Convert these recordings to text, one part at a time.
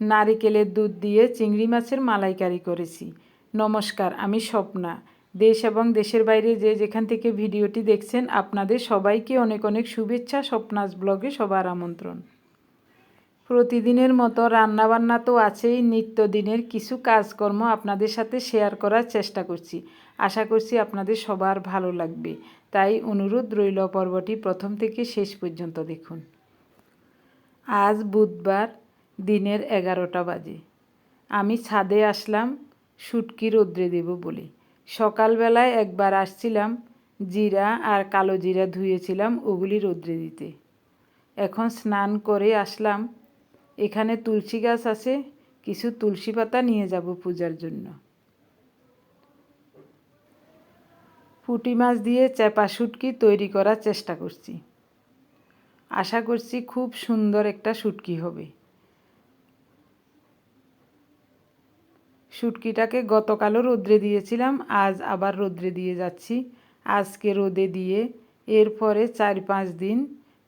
নারিকেলের দুধ দিয়ে চিংড়ি মাছের মালাইকারি করেছি। নমস্কার, আমি স্বপ্না। দেশ এবং দেশের বাইরে যে যেখান থেকে ভিডিওটি দেখছেন, আপনাদের সবাইকে অনেক অনেক শুভেচ্ছা, স্বপ্নাস ব্লগে সবার আমন্ত্রণ। প্রতিদিনের মতো রান্নাবান্না তো আছেই, নিত্যদিনের কিছু কাজকর্ম আপনাদের সাথে শেয়ার করার চেষ্টা করছি। আশা করছি আপনাদের সবার ভালো লাগবে। তাই অনুরোধ রইল পর্বটি প্রথম থেকে শেষ পর্যন্ত দেখুন। আজ বুধবার দিনের এগারোটা বাজে। আমি ছাদে আসলাম শুটকি রোদ্রে দেব বলে। সকালবেলায় একবার আসছিলাম, জিরা আর কালো জিরা ধুয়েছিলাম ওগুলি রোদ্রে দিতে। এখন স্নান করে আসলাম, এখানে তুলসী গাছ আছে, কিছু তুলসী পাতা নিয়ে যাব পূজার জন্য। পুঁটি মাছ দিয়ে চেপা শুটকি তৈরি করার চেষ্টা করছি। আশা করছি খুব সুন্দর একটা শুটকি হবে। শুটকিটাকে গতকালও রোদ্রে দিয়েছিলাম, আজ আবার রোদ্রে দিয়ে যাচ্ছি। আজকে রোদে দিয়ে এরপরে চার পাঁচ দিন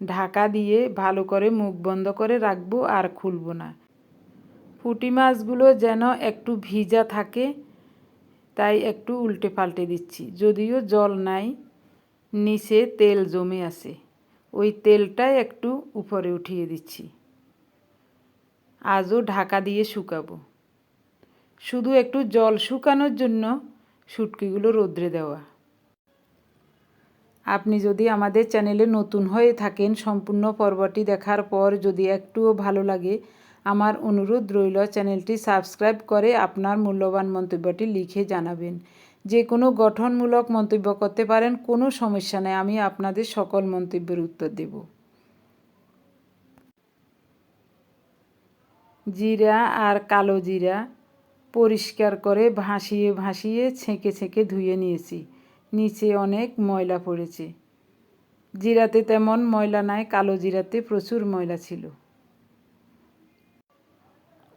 ঢাকা দিয়ে ভালো করে মুখ বন্ধ করে রাখব আর খুলবো না। পুঁটি মাছগুলো যেন একটু ভিজা থাকে, তাই একটু উল্টে পাল্টে দিচ্ছি। যদিও জল নাই, নিচে তেল জমে আছে। ওই তেলটাই একটু উপরে উঠিয়ে দিচ্ছি। আজও ঢাকা দিয়ে শুকাবো। শুধু একটু জল শুকানোর জন্য শুটকিগুলো রোদ্রে দেওয়া। আপনি যদি আমাদের চ্যানেলে নতুন হয়ে থাকেন, সম্পূর্ণ পর্বটি দেখার পর যদি একটুও ভালো লাগে, আমার অনুরোধ রইল চ্যানেলটি সাবস্ক্রাইব করে আপনার মূল্যবান মন্তব্যটি লিখে জানাবেন। যে কোনো গঠনমূলক মন্তব্য করতে পারেন, কোনো সমস্যা নেই, আমি আপনাদের সকল মন্তব্যের উত্তর দেব। জিরা আর কালো জিরা। পরিষ্কার করে ভাসিয়ে ভাসিয়ে ছেঁকে ছেঁকে ধুয়ে নিয়েছি। নিচে অনেক ময়লা পড়েছে। জিরাতে তেমন ময়লা নাই, কালো জিরাতে প্রচুর ময়লা ছিল।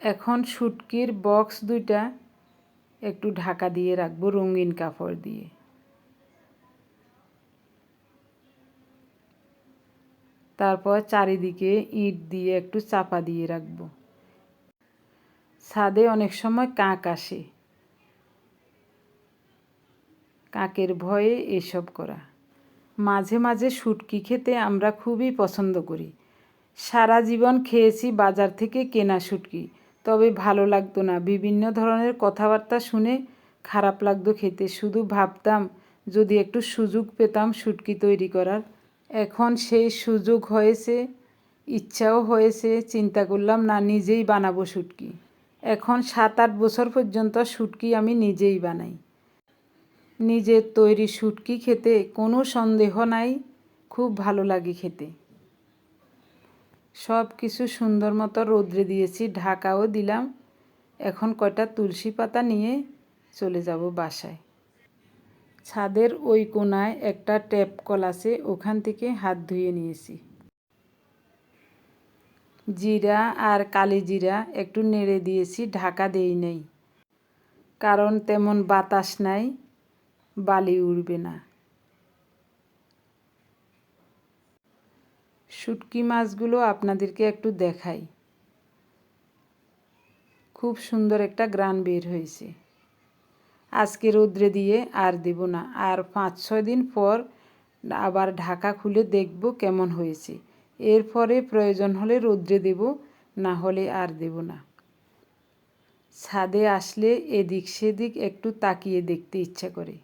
এখন শুটকির বক্স দুইটা একটু ঢাকা দিয়ে রাখব রঙিন কাপড় দিয়ে। তারপর চারিদিকে ইট দিয়ে একটু চাপা দিয়ে রাখব। ছাদে অনেক সময় কাক আসে। কাকের ভয়ে এসব করা। মাঝে মাঝে শুটকি খেতে আমরা খুবই পছন্দ করি। সারা জীবন খেয়েছি বাজার থেকে কেনা শুটকি, তবে ভালো লাগতো না। বিভিন্ন ধরনের কথাবার্তা শুনে খারাপ লাগতো খেতে। শুধু ভাবতাম, যদি একটু সুযোগ পেতাম শুটকি তৈরি করার। এখন সেই সুযোগ হয়েছে, ইচ্ছাও হয়েছে, চিন্তা করলাম, না, নিজেই বানাবো শুটকি। এখন সাত আট বছর পর্যন্ত শুটকি আমি নিজেই বানাই। নিজের তৈরি শুটকি খেতে কোনো সন্দেহ নাই, খুব ভালো লাগে খেতে। সব কিছু সুন্দর মতো রোদ্রে দিয়েছি, ঢাকাও দিলাম। এখন কয়টা তুলসী পাতা নিয়ে চলে যাব বাসায়। ছাদের ওই কোনায় একটা ট্যাপ কল আছে, ওখান থেকে হাত ধুয়ে নিয়েছি। জিরা আর কালি জিরা একটু নেড়ে দিয়েছি, ঢাকা দেই নেই। কারণ তেমন বাতাস নাই, বালি উড়বে না। শুটকি মাছগুলো আপনাদেরকে একটু দেখাই। খুব সুন্দর একটা গ্রান বের হয়েছে। আজকে রোদ্রে দিয়ে আর দেব না। আর পাঁচ ছয় দিন পর আবার ঢাকা খুলে দেখব কেমন হয়েছে। এরপরে প্রয়োজন হলে রোদ্রে দেব, না হলে আর দেব না। ছাদে আসলে এদিক সেদিক একটু তাকিয়ে দেখতে ইচ্ছা করে।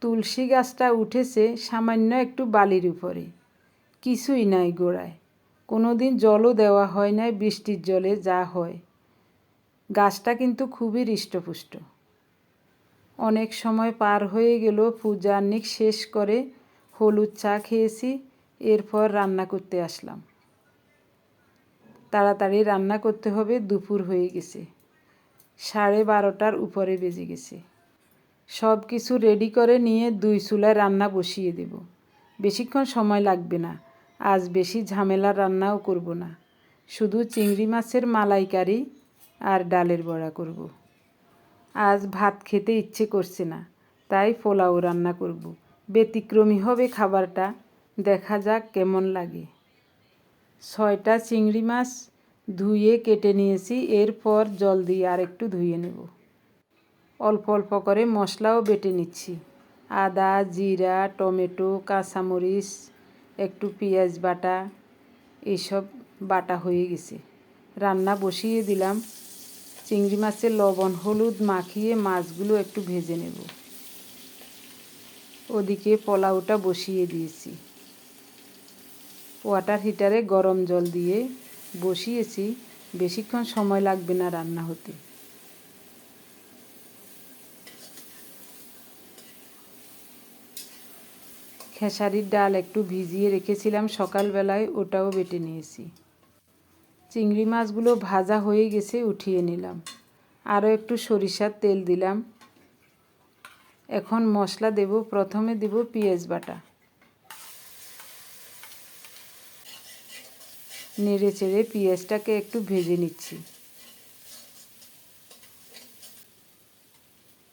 তুলসী গাছটা উঠেছে সামান্য একটু বালির উপরে। কিছুই নাই গোড়ায়। কোনো দিন জলও দেওয়া হয় নাই বৃষ্টির জলে যা হয়। গাছটা কিন্তু খুবই হৃষ্টপুষ্ট। অনেক সময় পার হয়ে গেল পূজা নিক শেষ করে হলুদ চা খেয়েছি এরপর রান্না করতে আসলাম। তাড়াতাড়ি রান্না করতে হবে, দুপুর হয়ে গেছে। সাড়ে বারোটার উপরে বেজে গেছে। সব কিছু রেডি করে নিয়ে দুই চুলায় রান্না বসিয়ে দেব। বেশিক্ষণ সময় লাগবে না, আজ বেশি ঝামেলা রান্নাও করব না। শুধু চিংড়ি মাছের মালাইকারি আর ডালের বড়া করব। আজ ভাত খেতে ইচ্ছে করছে না, তাই পোলাও রান্না করব। ব্যতিক্রমী হবে খাবারটা। দেখা যাক কেমন লাগে। ছয়টা চিংড়ি মাছ ধুয়ে কেটে নিয়েছি, এরপর জল দিয়ে আর একটু ধুয়ে নেব। অল্প অল্প করে মশলাও বেটে নিচ্ছি। আদা, জিরা, টমেটো, কাঁচামরিচ, একটু পেঁয়াজ বাটা এইসব বাটা হয়ে গেছে। রান্না বসিয়ে দিলাম। চিংড়ি মাছের লবণ, হলুদ মাখিয়ে মাছগুলো একটু ভেজে নেব। ওদিকে পোলাওটা বসিয়ে দিয়েছি। ওয়াটার হিটারে গরম জল দিয়ে বসিয়েছি। বেশিক্ষণ সময় লাগবে না রান্না হতে। খেসারির ডাল একটু ভিজিয়ে রেখেছিলাম সকালবেলায়, ওটাও বেটে নিয়েছি। চিংড়ি মাছগুলো ভাজা হয়ে গেছে, উঠিয়ে নিলাম। আরও একটু সরিষার তেল দিলাম। এখন মশলা দেব, প্রথমে দেব পেঁয়াজ বাটা। নেড়ে চেড়ে পেঁয়াজটাকে একটু ভেজে নিচ্ছি।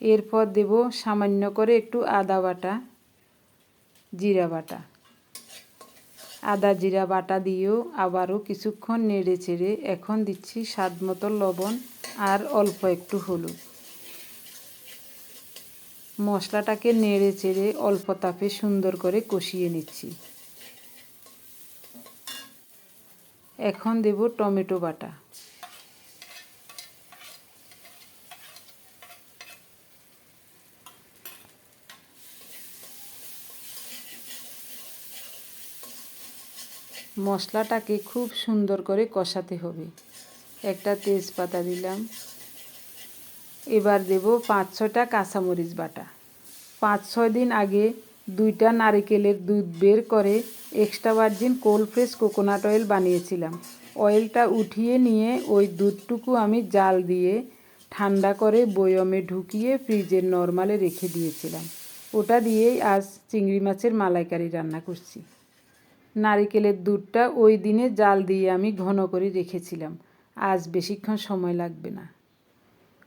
এরপর দেব সামান্য করে একটু আদা বাটা, জিরা বাটা। আদা, জিরা বাটা দিয়েও আবারও কিছুক্ষণ নেড়ে চেড়ে এখন দিচ্ছি স্বাদ মতো লবণ আর অল্প একটু হলুদ। মশলাটাকে নেড়ে চেড়ে অল্প তাপে সুন্দর করে কষিয়ে নিচ্ছি। এখন দেব টমেটো বাটা। মশলাটাকে খুব সুন্দর করে কষাতে হবে। একটা তেজপাতা দিলাম। এবার দেব পাঁচ ছটা কাঁচামরিচ বাটা। পাঁচ ছয় দিন আগে দুইটা নারিকেলের দুধ বের করে extra virgin cold fresh coconut oil বানিয়েছিলাম। অয়েলটা উঠিয়ে নিয়ে ওই দুধটুকু আমি জাল দিয়ে ঠান্ডা করে বয়মে ঢুকিয়ে ফ্রিজের নর্মালে রেখে দিয়েছিলাম। ওটা দিয়েই আজ চিংড়ি মাছের মালাইকারি রান্না করছি। নারিকেলের দুধটা ওই দিনে জাল দিয়ে আমি ঘন করে রেখেছিলাম। আজ বেশিক্ষণ সময় লাগবে না।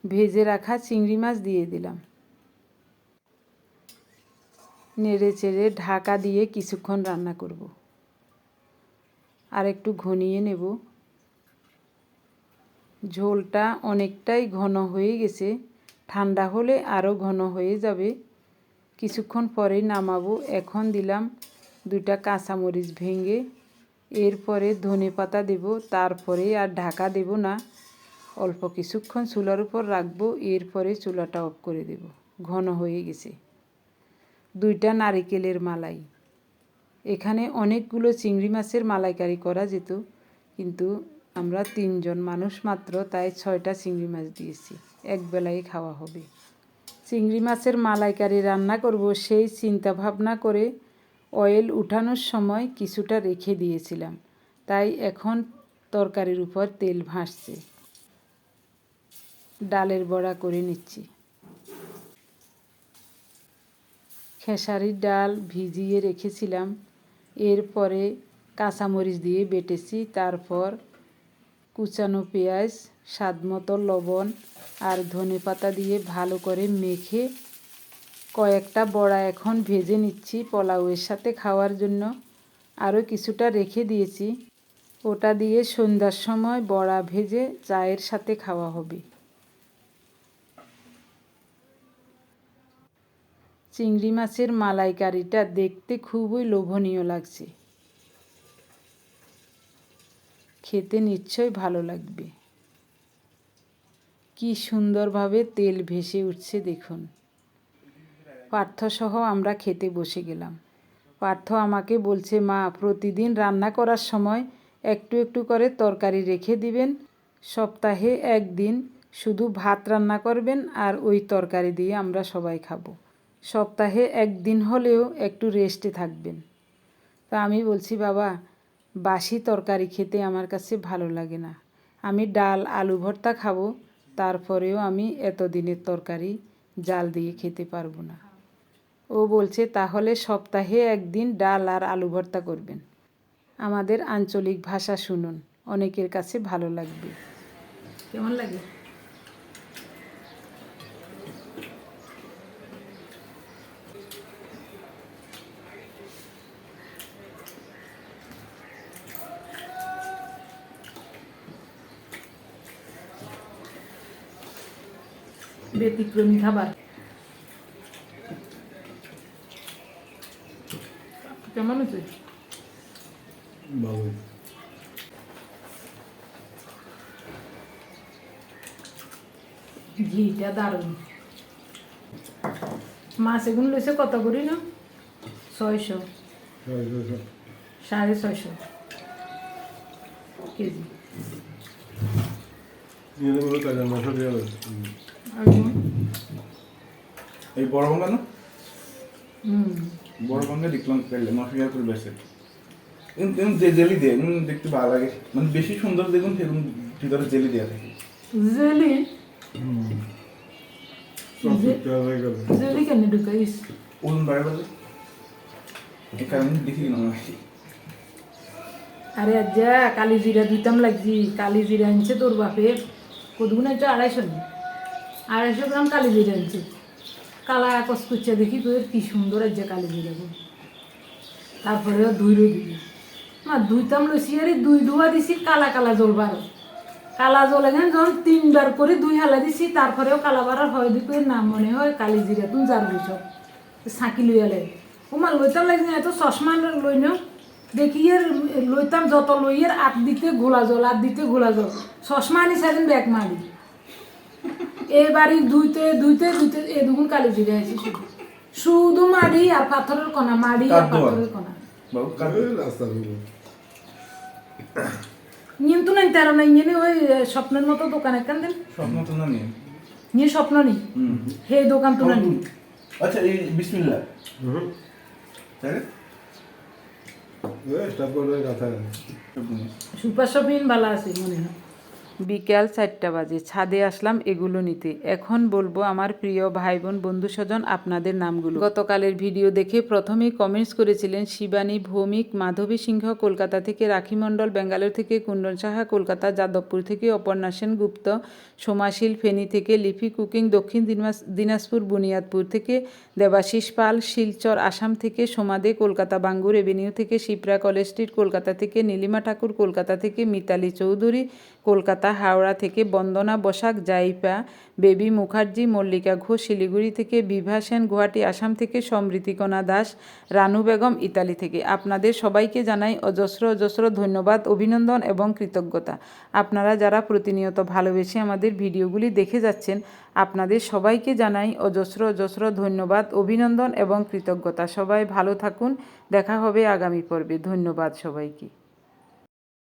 ভেজে রাখা চিংড়ি মাছ দিয়ে দিলাম। নেড়ে চেড়ে ঢাকা দিয়ে কিছুক্ষণ রান্না করব। আর একটু ঘনিয়ে নেব। ঝোলটা অনেকটাই ঘন হয়ে গেছে। ঠান্ডা হলে আরও ঘন হয়ে যাবে। কিছুক্ষণ পরেই নামাবো। এখন দিলাম দুইটা কাঁচামরিচ ভেঙে। এরপরে ধনে পাতা দেব। তারপরে আর ঢাকা দেব না। অল্প কিছুক্ষণ চুলার উপর রাখব। এরপরে চুলাটা অফ করে দেব। ঘন হয়ে গেছে। দুইটা নারিকেলের মালাই। এখানে অনেকগুলো চিংড়ি মাছের মালাইকারি করা যেত, কিন্তু আমরা তিনজন মানুষ মাত্র তাই ছয়টা চিংড়ি মাছ দিয়েছি, এক বেলায় খাওয়া হবে। চিংড়ি মাছের মালাইকারি রান্না করব সেই চিন্তা ভাবনা করে অয়েল উঠানোর সময় কিছুটা রেখে দিয়েছিলাম, তাই এখন তরকারির উপর তেল ভাসছে। ডালের বড়া করে নিচ্ছি। খেসারির ডাল ভিজিয়ে রেখেছিলাম। এরপরে কাঁচামরিচ দিয়ে বেটেছি। তারপর কুচানো পেঁয়াজ স্বাদ মতো লবণ আর ধনে পাতা দিয়ে ভালো করে মেখে কয়েকটা বড়া এখন ভেজে নিচ্ছি পোলাওয়ের সাথে খাওয়ার জন্য। আরও কিছুটা রেখে দিয়েছি। ওটা দিয়ে সন্ধ্যার সময় বড়া ভেজে চায়ের সাথে খাওয়া হবে। চিংড়ি মাছের মালাইকারিটা দেখতে খুবই লোভনীয় লাগছে। খেতে নিশ্চয় ভালো লাগবে। কি সুন্দরভাবে তেল ভেসে উঠছে দেখুন। পার্থসহ আমরা খেতে বসে গেলাম। পার্থ আমাকে বলছে, মা, প্রতিদিন রান্না করার সময় একটু একটু করে তরকারি রেখে দিবেন। সপ্তাহে একদিন শুধু ভাত রান্না করবেন আর ওই তরকারি দিয়ে আমরা সবাই খাব। সপ্তাহে একদিন হলেও একটু রেস্টে থাকবেন। তা আমি বলছি, বাবা, বাসি তরকারি খেতে আমার কাছে ভালো লাগে না। আমি ডাল, আলু ভর্তা খাব, তারপরেও আমি এতদিনের তরকারি জাল দিয়ে খেতে পারব না। ও বলছে, তাহলে সপ্তাহে একদিন ডাল আর আলু ভর্তা করবেন। আমাদের আঞ্চলিক ভাষা শুনুন, অনেকের কাছে ভালো লাগবে। কেমন লাগে? ব্যতিক্রমী খাবার। কেমন হচ্ছে ভালো ঘিটা দারুণ। মাছ এগুলো লইছে কত করি না? ছয়শো। সাড়ে ছয়শো। কেজি। কাজে দিয়ে হবে এই বড় না? বড় দেখলাম পেলে মাফিয়া করে বেসে যে জেলি দেয় দেখতে ভালো লাগে। মানে বেশি সুন্দর দেখুন সেরকম ভিতরে জেলি দেওয়া থাকে। জেলি? কেন ঢুকাইস? ওজন বাড়ে বাড়ে। এই কারণে দেখি না আমি। আরে আজ্জা কালি জিরা দিতাম লাগছি। কালি জিরা আনছে তোর বাপের। কতগুণ আছে আড়াইশো নি আড়াইশো গ্রাম কালি জিরা আনছে। কালা করছে দেখি তোর কি সুন্দর আজ্জা কালি জিরা গো তারপরে দুই রই দিবি মা দুইতাম লইছি, আরে দুই ধোয়া দিছি, কালা কালা জল বার। কালা জল এখানে যখন তিনবার করে দুই হালা দিছি, তারপরেও কালা বাড়ার হয় দিকে নাম মনে হয় কালি জিরা তুমি যার সব। সাঁকি লইয়ালে ওমা লইতাম লাগছে এত চশমা লই নাও দেখি এর লইতাম যত লইয়ের আট দিতে ঘোলা জল আট দিতে ঘোলা জল। চশমা আনি সেদিন ব্যাগ মারি। এবারই দুইতে দুইতে দুইতে এ দুগুণ কালি জিরে আছে শুধু। মাড়ি আর পাথরের কণা মাড়ি আর পাথরের কণা। দিয়ে নিয়ন্তু নাই তেরো নাই নিয়ে ওই স্বপ্নের মতো দোকান একখান দেন। স্বপ্ন তো না নিয়ে। নিয়ে স্বপ্ন নি। হে দোকান তো না নি। আচ্ছা এই বিসমিল্লাহ। হুম। তাই কথা। সব ভালো আছে মনে হয়। বিকেল চারটা বাজে, ছাদে আসলাম এগুলো নিতে। এখন বলব আমার প্রিয় ভাই বোন বন্ধু স্বজন আপনাদের নামগুলো। গতকালের ভিডিও দেখে প্রথমেই কমেন্টস করেছিলেন শিবানী, ভৌমিক, মাধবী সিংহ কলকাতা থেকে, রাখি মণ্ডল ব্যাঙ্গালোর থেকে, কুণ্ডল সাহা কলকাতা, যাদবপুর থেকে, অপর্ণা সেন গুপ্ত সোমাশীল ফেনী থেকে, লিপি কুকিং, দক্ষিণ দিনাজ- দিনাজপুর, বুনিয়াদপুর থেকে, দেবাশিস পাল, শিলচর, আসাম থেকে সোমাদে কলকাতা, বাঙ্গুর এভিনিউ থেকে, শিপ্রা কলেজ স্ট্রিট, কলকাতা থেকে, নীলিমা ঠাকুর, কলকাতা থেকে, মিতালি চৌধুরী কলকাতা, হাওড়া থেকে বন্দনা বসাক, জাইপা, বেবি মুখার্জি, মল্লিকা ঘোষ, শিলিগুড়ি থেকে বিভা সেন, গুয়াহাটি, আসাম থেকে সমৃতিকণা দাস, রানু বেগম, ইতালি থেকে। আপনাদের সবাইকে জানাই অজস্র অজস্র ধন্যবাদ, অভিনন্দন এবং কৃতজ্ঞতা। আপনারা যারা প্রতিনিয়ত ভালোবেসে আমাদের ভিডিওগুলি দেখে যাচ্ছেন, আপনাদের সবাইকে জানাই অজস্র অজস্র ধন্যবাদ, অভিনন্দন এবং কৃতজ্ঞতা। সবাই ভালো থাকুন, দেখা হবে আগামী পর্বে। ধন্যবাদ সবাইকে।